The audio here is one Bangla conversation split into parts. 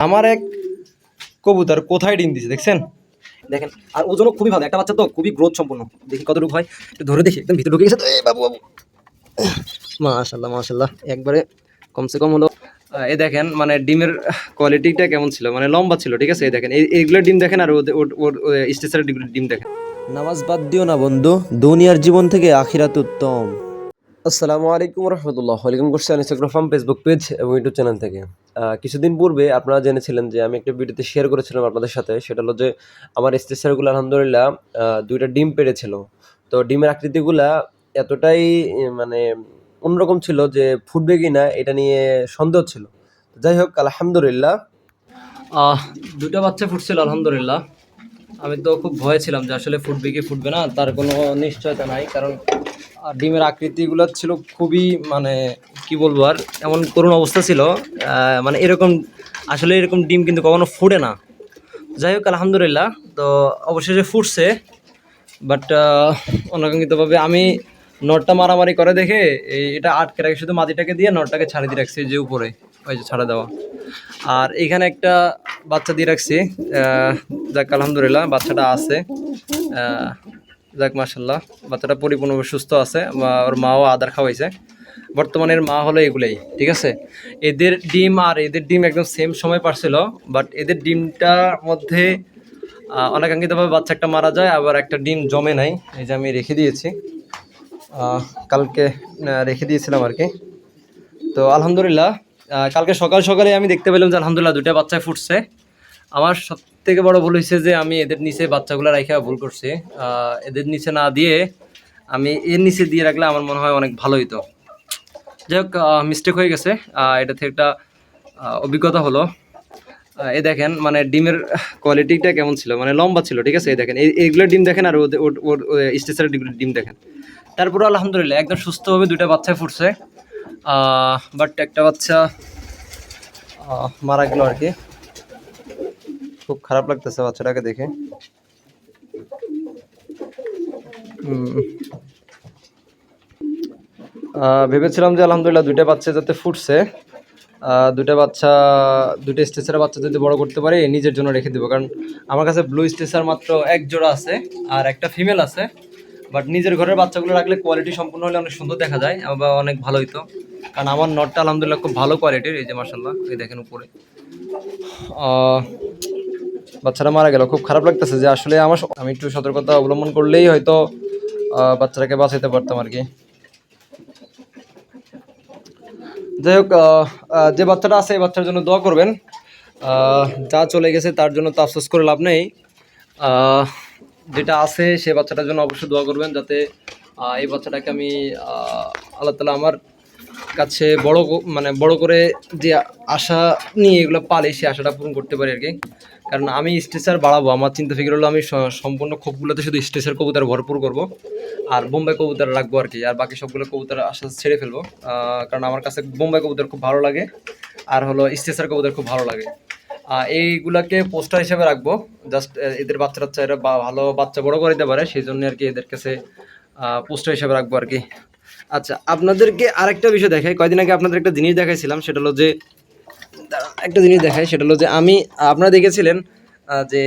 আমার এক কবুতর কোথায় ডিম দিছে দেখছেন? দেখেন আর ওজনও খুবই ভালো। একটা বাচ্চা তো খুবই গ্রোথ সম্পন্ন। দেখি কতটুকু হয়। একটু ধরে দেখি একদম ভিতরে ঢুকে গেছে তো। এই বাবু বাবু। মাশাল্লাহ মাশাল্লাহ একবারে কমসে কম হলো। এই দেখেন মানে ডিমের কোয়ালিটিটা কেমন ছিল? মানে লম্বা ছিল ঠিক আছে? এই দেখেন এই এইগুলো ডিম দেখেন আর ওদের- ওর ওর স্টেশনের ডিম দেখেন। নামাজ বাদ দিও না বন্ধু। দুনিয়ার জীবন থেকে আখিরাত উত্তম। আসসালামু আলাইকুম রহমতুল্লাহ। ওয়েলকাম করছি ইনস্টাগ্রাম ফেসবুক পেজ এবং ইউটিউব চ্যানেল থেকে। কিছুদিন পূর্বে আপনারা জেনেছিলেন যে আমি একটা ভিডিওতে শেয়ার করেছিলাম আপনাদের সাথে। সেটা হলো যে আমার স্টেসারগুলো আলহামদুলিল্লাহ দুইটা ডিম পেড়েছিল। তো ডিমের আকৃতিগুলা এতটাই মানে অন্যরকম ছিল যে ফুটবে কি না এটা নিয়ে সন্দেহ ছিল। যাই হোক, আলহামদুলিল্লাহ। দুটো বাচ্চা ফুটছিল আলহামদুলিল্লাহ। আমি তো খুব ভয়ে ছিলাম যে আসলে ফুটবে কি ফুটবে না, তার কোনো নিশ্চয়তা নাই। কারণ আহ, ডিমের আকৃতিগুলো ছিল খুবই মানে কি বলব আর এমন করুণ অবস্থা ছিল। মানে এরকম আসলে এরকম ডিম কিন্তু কখনো ফুটে না। যাই হোক আলহামদুলিল্লাহ। তো অবশেষে ফুটছে বাট অনাকাঙ্ক্ষিতভাবে আমি নটটা মারামারি করে দেখে এটা আটকে রাখি শুধু মাটিটাকে দিয়ে নটটাকে ছাড়ে দিয়ে রাখছি যে উপরে ওই যে ছাড়া দেওয়া। আর এখানে একটা বাচ্চা দিয়ে রাখছি যাক আলহামদুলিল্লাহ বাচ্চাটা আছে। যাক মাসাল্লাহ বাচ্চাটা পরিপূর্ণভাবে সুস্থ আছে ওর মাও আদার খাওয়াইছে। বর্তমানে এর মা হলো এগুলোই, ঠিক আছে? এদের ডিম আর এদের ডিম একদম সেম সময় পারছিল বাট এদের ডিমটার মধ্যে অনাকাঙ্ক্ষিতভাবে বাচ্চা একটা মারা যায়, আবার একটা ডিম জমে নাই, এই যে আমি রেখে দিয়েছি। কালকে রেখে দিয়েছিলাম আর কি। তো আলহামদুলিল্লাহ কালকে সকাল সকালে আমি দেখতে পেলাম যে আলহামদুলিল্লাহ দুটা বাচ্চায় ফুটছে। আমার সব থেকে বড় ভুল হয়েছে যে আমি এদের নিচে বাচ্চাগুলো রাখা ভুল করছি। এদের নিচে না দিয়ে আমি এর নিচে দিয়ে রাখলে আমার মনে হয় অনেক ভালো হতো যাই হোক মিস্টেক হয়ে গেছে। এটা থেকে একটা অভিজ্ঞতা হলো। এ দেখেন মানে ডিমের কোয়ালিটিটা কেমন ছিল? মানে লম্বা ছিল, ঠিক আছে? এই দেখেন, এই, এইগুলো ডিম দেখেন আর ওর স্টেশনের ডিম দেখেন। তারপরে আলহামদুলিল্লাহ, একদম সুস্থভাবে দুইটা বাচ্চা ফুটছে। বাট একটা বাচ্চা মারা গেল আর কি। খুব খারাপ লাগতেছে বাচ্চাটাকে দেখে। ভেবেছিলাম যে আলহামদুলিল্লাহ দুইটা বাচ্চা যাতে ফুটছে। দুইটা বাচ্চা, দুইটা স্টেসার বাচ্চা যদি বড় করতে পারি নিজের জন্য রেখে দেবো। কারণ আমার কাছে ব্লু স্টেসার মাত্র এক জোড়া আছে আর একটা ফিমেল আছে। বাট নিজের ঘরের বাচ্চাগুলো রাখলে কোয়ালিটি সম্পূর্ণ হলে অনেক সুন্দর দেখা যায় বা অনেক ভালো হইতো। কারণ আমার নটটা আলহামদুলিল্লাহ খুব ভালো কোয়ালিটির এই যে মার্শাল্লাহ এই দেখেন উপরে। আহ, বাচ্চাটা মারা গেল। খুব খারাপ লাগতেছে যে আসলে আমার আমি একটু সতর্কতা অবলম্বন করলেই হয়তো বাচ্চাটাকে বাঁচাইতে পারতাম আর কি। যাই হোক যে বাচ্চাটা আছে এই বাচ্চার জন্য দোয়া করবেন। যা চলে গেছে তার জন্য তো আফসোস করে লাভ নেই। যেটা আছে সে বাচ্চাটার জন্য অবশ্যই দোয়া করবেন যাতে এই বাচ্চাটাকে আমি আল্লাহ তালা আমার কাছে বড় মানে বড় করে যে আশা নিয়ে এগুলো পালি সেই আশাটা পূরণ করতে পারি আর কি। কারণ আমি স্টেসার বাড়াবো, আমার চিন্তা ফিকির হলো আমি সম্পূর্ণ খোপগুলোতে শুধু স্টেসার কবুতর ভরপুর করব আর বোম্বাই কবুতর রাখব আর কি, আর বাকি সবগুলো কবুতর আশা ছেড়ে ফেলব। কারণ আমার কাছে বোম্বাই কবুতর খুব ভালো লাগে, আর হলো স্টেসার কবুতর খুব ভালো লাগে। এইগুলাকে পোস্টার হিসেবে রাখব জাস্ট এদের বাচ্চা টাচ্চা এরা ভালো বাচ্চা বড় করে দিতে পারে, সেই জন্য আর কি এদের কাছে পোস্টার হিসেবে রাখব আর কি। আচ্ছা আপনাদেরকে আরেকটা বিষয় দেখাই, কয়দিন আগে আপনাদের একটা জিনিস দেখাইছিলাম, সেটা হলো যে একটা জিনিস দেখাই, সেটা হলো যে আমি, আপনারা দেখেছিলেন যে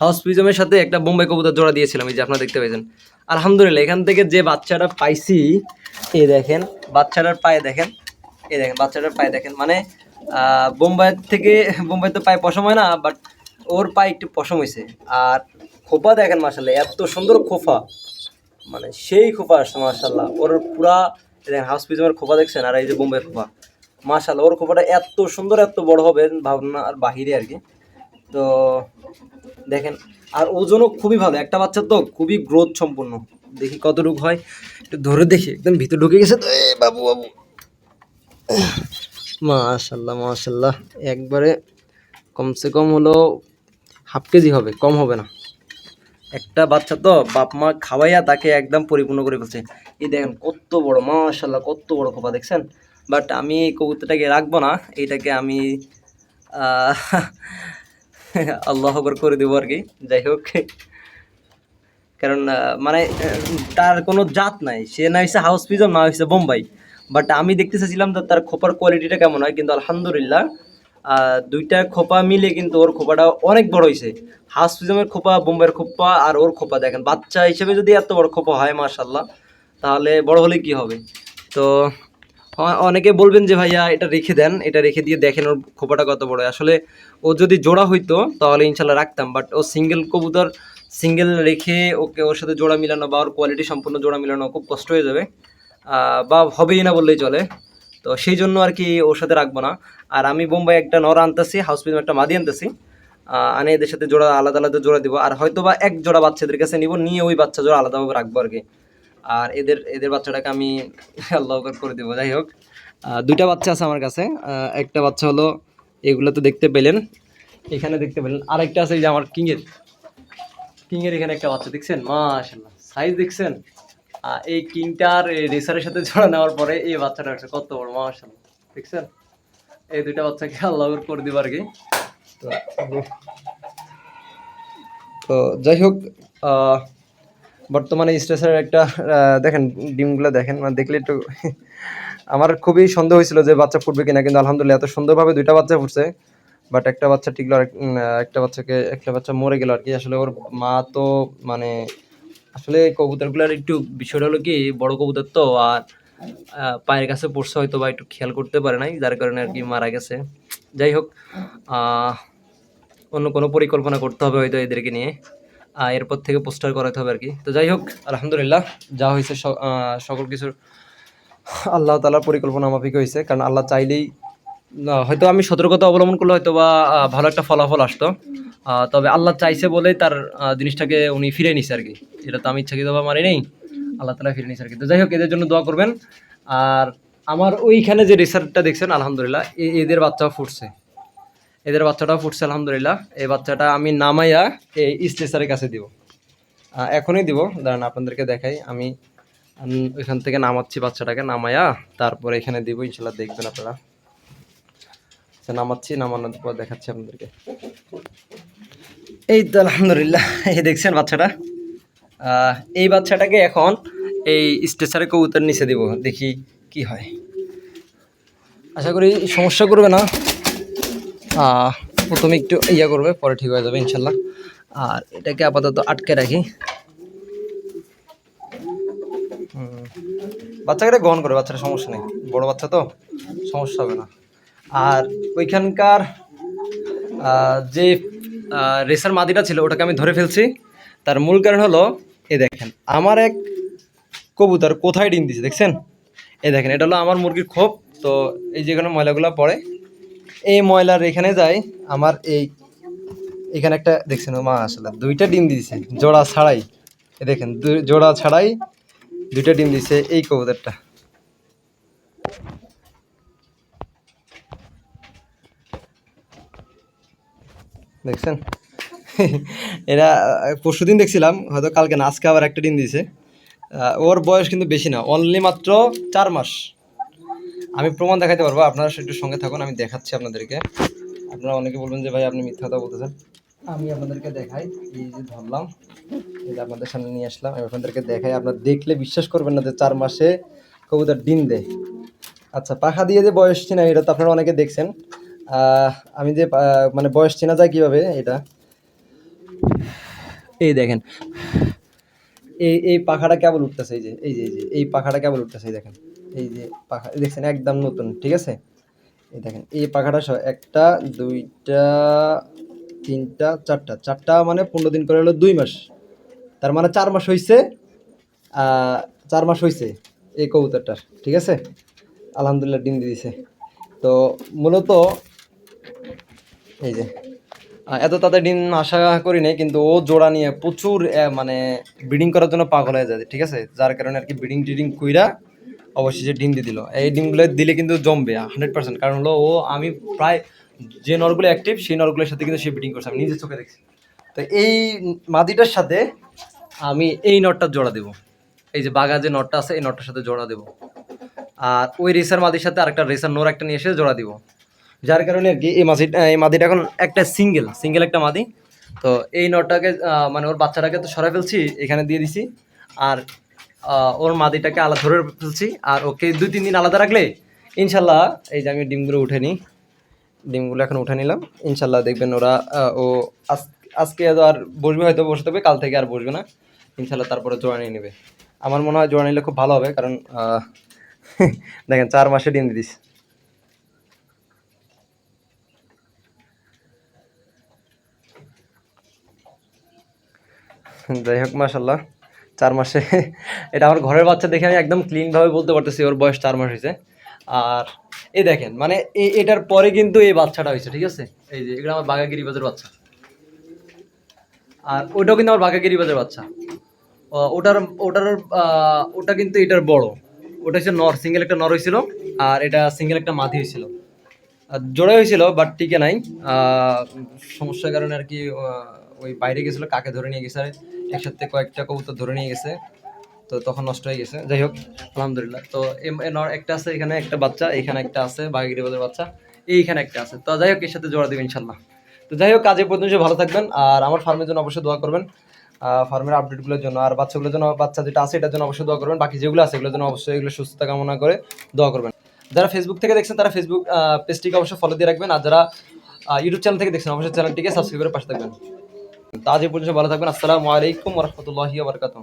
হাউস পিজমের সাথে একটা বোম্বাই কবুতর জোড়া দিয়েছিলাম, এই যে আপনারা দেখতে পেয়েছেন। আলহামদুলিল্লাহ, এখান থেকে যে বাচ্চাটা পাইছি, এই দেখেন, বাচ্চাটার পায়ে দেখেন, এই দেখেন, বাচ্চাটার পায়ে দেখেন মানে বোম্বাই থেকে, বোম্বাই তো পায়ে পশম হয় না বাট ওর পায়ে একটু পশম হয়েছে আর খোপা দেখেন মাসাল্লাহ এত সুন্দর খোপা। মানে সেই খোপা আসছে মাসাল্লাহ ওর পুরা দেখেন, হাউস পিজমের খোপা দেখছেন, আর এই যে বোম্বাই খোপা। মাসাল্লাহ ওর খোপাটা এত সুন্দর, এত বড় হবে ভাবনা আর বাহিরে আর কি। তো দেখেন, আর ওজনও খুবই ভালো, একটা বাচ্চা তো খুবই গ্রোথ সম্পন্ন দেখি কতটুকু হয়, একটু ধরে দেখি, একদম ভিতরে ঢুকে গেছে তো এ বাবু বাবু। মাশাল্লাহ মাশাল্লাহ একবারে কমসে কম হলো হাফ কেজি হবে, কম হবে না। একটা বাচ্চা তো বাপ মা খাওয়াইয়া তাকে একদম পরিপূর্ণ করে ফেলছে। এই দেখেন কত বড় মাশাল্লাহ কত বড় খোপা, দেখছেন? বাট আমি এই কবুতরটাকে রাখব না, এইটাকে আমি আল্লাহ করে দেবো আর কি। যাই হোক। কারণ মানে তার কোনো জাত নাই। সে না হয়েছে হাউস পিজম না হয়েছে বোম্বাই। বাট আমি দেখতে চাইছিলাম তার খোপার কোয়ালিটিটা কেমন হয়, কিন্তু আলহামদুলিল্লাহ দুইটা খোপা মিলে কিন্তু ওর খোপাটা অনেক বড় হয়েছে হাউস পিজমের খোপা বোম্বের খোপা আর ওর খোপা দেখেন। বাচ্চা হিসেবে যদি এত বড় খোপা হয় মাশাল্লাহ তাহলে বড় হলে কি হবে? তো অনেকে বলবেন যে, ভাইয়া, এটা রেখে দেন, এটা রেখে দিয়ে দেখেন ওর খোপাটা কত বড়। আসলে ও যদি জোড়া হইতো, তাহলে ইনশাল্লাহ রাখতাম বাট ও সিঙ্গেল কবুতর সিঙ্গেল রেখে ওকে ওর সাথে জোড়া মিলানো বা ওর কোয়ালিটি সম্পূর্ণ জোড়া মিলানো খুব কষ্ট হয়ে যাবে। বা হবেই না বললেই চলে। তো সেই জন্য আর কি ওর সাথে রাখব না। আর আমি বোম্বাই একটা নর আনতেছি হাউস পিস একটা মাদি আনতেছি। আনে এদের সাথে জোড়া, আলাদা আলাদা জোড়া দিব। আর হয়তো বা এক জোড়া বাচ্চাদের কাছে নিব, নিয়ে ওই বাচ্চা জোড়া আলাদাভাবে রাখব আর কি। আর এদের এদের বাচ্চাটাকে আমি আল্লাহ করে দেবো, যাই হোক। দুইটা বাচ্চা আছে আমার কাছে। একটা বাচ্চা হলো, এগুলো তো দেখতে পেলেন। এখানে দেখতে পেলেন। আর একটা আছে এই যে আমার কিংয়ের। কিংয়ের এখানে একটা বাচ্চা, দেখছেন? মাশাল্লাহ সাইজ দেখছেন? এই কিংটার রেসারের সাথে জোড়া নেওয়ার পরে এই বাচ্চাটা হচ্ছে কত বড় মাশাল্লাহ দেখছেন? এই দুইটা বাচ্চাকে আল্লাহ করে দিব আর কি। তো তো যাই হোক বর্তমানে স্ট্রেসের একটা দেখেন, ডিমগুলো দেখেন মানে দেখলে একটু আমার খুবই সন্দেহ হয়েছিল যে বাচ্চা ফুটবে কিনা, কিন্তু আলহামদুলিল্লাহ এত সুন্দরভাবে দুইটা বাচ্চা ফুটছে বাট একটা বাচ্চা টিকলো আর একটা বাচ্চাকে, একটা বাচ্চা মরে গেল আর কি। আসলে ওর মা তো মানে আসলে কবুতরগুলোর একটু বিষয়টা হলো কি, বড় কবুতর তো, আর পায়ের কাছে পড়ছে হয়তো বা একটু খেয়াল করতে পারে নাই, যার কারণে আর কি মারা গেছে। যাই হোক অন্য কোনো পরিকল্পনা করতে হবে হয়তো এদেরকে নিয়ে। এরপর থেকে পোস্টার করাতে হবে আর কি। তো যাই হোক, আলহামদুলিল্লাহ, যা হয়েছে সকল কিছুর আল্লাহ তালার পরিকল্পনা মাফিক হয়েছে। কারণ আল্লাহ চাইলেই হয়তো আমি সতর্কতা অবলম্বন করলে হয়তো বা ভালো একটা ফলাফল আসতো। তবে আল্লাহ চাইছে বলেই তার জিনিসটাকে উনি ফিরে নিছে আর কি। এটা তো আমি ইচ্ছাকৃতভাবে মারি নেই। আল্লাহ তালা ফিরে নিছে আর কি। তো যাই হোক, এদের জন্য দোয়া করবেন। আর আমার ওইখানে যে রেসার্টটা দেখছেন, আলহামদুলিল্লাহ এদের বাচ্চাও ফুটছে। এদের বাচ্চাটাও ফুটছে আলহামদুলিল্লাহ। এই বাচ্চাটা আমি নামাইয়া এই স্টেসারের কাছে দিব। এখনই দিব। দাঁড়ান আপনাদেরকে দেখাই। আমি ওইখান থেকে নামাচ্ছি বাচ্চাটাকে নামাইয়া তারপরে এখানে দিব। ইনশাল্লাহ দেখবেন আপনারা। আচ্ছা, নামাচ্ছি নামানোর পর দেখাচ্ছি আপনাদেরকে। এই তো আলহামদুলিল্লাহ। এই দেখছেন বাচ্চাটা। এই বাচ্চাটাকে এখন এই স্টেসারে কবুতর নিচে দিব। দেখি কি হয়। আশা করি সমস্যা করবে না। প্রথমে একটু ইয়া করবে, পরে ঠিক হয়ে যাবে, ইনশাল্লাহ। আর এটাকে আপাতত আটকে রাখি। বাচ্চাকে গ্রহণ করে, বাচ্চাটা সমস্যা নেই। বড় বাচ্চা তো, সমস্যা হবে না। আর ওইখানকার যে রেসার মাদিটা ছিল, ওটাকে আমি ধরে ফেলছি। তার মূল কারণ হলো, এ দেখেন, আমার এক কবুতর কোথায় ডিম দিছে, দেখছেন? এই দেখেন, এটা হলো আমার মুরগির খোপ। তো এই যেখানে ময়লাগুলো পড়ে এই ময়লার এখানে যায় আমার এই এখানে একটা দেখছেন মা আসলে দুইটা ডিম দিয়েছে জোড়া ছাড়াই। দেখেন জোড়া ছাড়াই দুইটা ডিম দিছে এই কবুতরটা। দেখছেন? এরা পরশু দিন দেখছিলাম, হয়তো কালকে না, আজকে আবার একটা ডিম দিয়েছে ওর বয়স কিন্তু বেশি না, অনলি মাত্র চার মাস। আমি প্রমাণ দেখাতে পারব, আপনারা একটু সঙ্গে থাকুন, আমি দেখাচ্ছি আপনাদেরকে। আপনারা অনেকে বলবেন যে, ভাই, আপনি মিথ্যা কথা বলতেছেন। আমি আপনাদেরকে দেখাই, এই যে ধরলাম, এই যে আপনাদের সামনে নিয়ে আসলাম, আমি আপনাদেরকে দেখাই। আপনারা দেখলে বিশ্বাস করবেন না যে, চার মাসে কবুতর ডিম দেয়। আচ্ছা পাখা দিয়ে যে বয়স চিনা এটা তো আপনারা অনেকে দেখছেন। আমি যে মানে বয়স চেনা যায় কীভাবে এটা? এই দেখেন, এই এই পাখাটা কেবল উঠতেছে এই যে এই যে, এই পাখাটা কেবল উঠতেছে, এই দেখেন। এই যে পাখা দেখছেন, একদম নতুন, ঠিক আছে? এই দেখেন, এই পাখাটা সহ একটা, দুইটা, তিনটা, চারটা। চারটা মানে পনেরো দিন করে হলো দুই মাস। তার মানে চার মাস হয়েছে চার মাস হয়েছে এই কবুতরটার, ঠিক আছে? আলহামদুলিল্লাহ ডিম দিয়ে দিছে। তো মূলত, এই যে এত তাদের ডিম আশা করি নাই, কিন্তু ও জোড়া নিয়ে প্রচুর মানে ব্রিডিং করার জন্য পাগল হয়ে যায়, ঠিক আছে? যার কারণে আর কি ব্রিডিং টিডিং কইরা অবশেষে ডিম দিয়ে দিল। এই ডিমগুলো দিলে কিন্তু জমবে হান্ড্রেড পার্সেন্ট কারণ হলো ও, আমি প্রায় যে নরগুলো অ্যাক্টিভ সেই নরগুলোর সাথে কিন্তু সে ব্রিডিং করছে, আমি নিজের চোখে দেখছি। তো এই মাদিটার সাথে আমি এই নটটা জোড়া দেবো। এই যে বাগা যে নটটা আছে, এই নটটার সাথে জোড়া দেবো। আর ওই রেসার মাদির সাথে আরেকটা রেসার নোর একটা নিয়ে এসে জোড়া দিব। যার কারণে আর কি এই মাছি এই মাদিটা এখন একটা সিঙ্গেল সিঙ্গেল একটা মাদি। তো এই নটটাকে মানে ওর বাচ্চাটাকে তো সরাই ফেলছি, এখানে দিয়ে দিছি। আর ওর মাদিটাকে আলাদা ধরে ফেলছি আর ওকে দুই, তিন দিন আলাদা রাখলে ইনশাল্লাহ, এই যে আমি ডিমগুলো উঠে নিই। ডিমগুলো এখন উঠে নিলাম। ইনশাল্লাহ দেখবেন ওরা ও আজ- আজকে আর বসবে হয়তো বসে থাকবে কাল থেকে আর বসবে না। ইনশাল্লাহ তারপরে জোড়া নিয়ে নেবে। আমার মনে হয় জোড়া নিলে খুব ভালো হবে, কারণ দেখেন চার মাসে ডিম দিস। যাই হোক মাসাল্লাহ চার মাসে। এটা আমার ঘরের বাচ্চা দেখে আমি একদম ক্লিনভাবে বলতে পারতেছি, ওর বয়স চার মাস হয়েছে। আর এই দেখেন মানে এটার পরে কিন্তু এই বাচ্চাটা হয়েছে, ঠিক আছে? এই যে, এগুলো আমার বাঘাগিরি বাজার বাচ্চা। আর ওটাও কিন্তু আমার বাঘাগিরি বাজার বাচ্চা। ওটার ওটার ওটা কিন্তু এটার বড়। ওটা হচ্ছে নর সিঙ্গেল একটা নর হয়েছিল, আর এটা সিঙ্গেল একটা মাদি হয়েছিল। জোড়া হয়েছিল বাট টিকে নাই। সমস্যার কারণে আর কি ওই বাইরে গেছিল, কাকে ধরে নিয়ে গেছে একসাথে কয়েকটা কবুতর ধরে নিয়ে গেছে। তো তখন নষ্ট হয়ে গেছে। যাই হোক, আলহামদুলিল্লাহ। তো একটা আছে এখানে একটা বাচ্চা, এখানে একটা আছে বাগিরি বাজার বাচ্চা, এইখানে একটা আছে। তো যাই হোক, এর সাথে জোড়া দেবেন ইনশাল্লাহ তো যাই হোক কাজে পর্যন্ত ভালো থাকবেন, আর আমার ফার্মের জন্য অবশ্যই দোয়া করবেন ফার্মের আপডেটগুলোর জন্য, আর বাচ্চাগুলোর জন্য, বাচ্চা যেটা আছে এটার জন্য অবশ্যই দোয়া করবেন, বাকি যেগুলো আছে এগুলোর জন্য অবশ্যই এগুলো সুস্থতা কামনা করে দোয়া করবেন। যারা ফেসবুক থেকে দেখছেন, তারা ফেসবুক পেজটিকে অবশ্যই ফলো দিয়ে রাখবেন, আর যারা ইউটিউব চ্যানেল থেকে দেখছেন, অবশ্যই চ্যানেলটিকে সাবস্ক্রাইব করে পাশে থাকবেন। তো আজ পর্যন্ত ভালো থাকবেন। আসসালামু আলাইকুম রহমতুল্লাহ বারকাতুহ।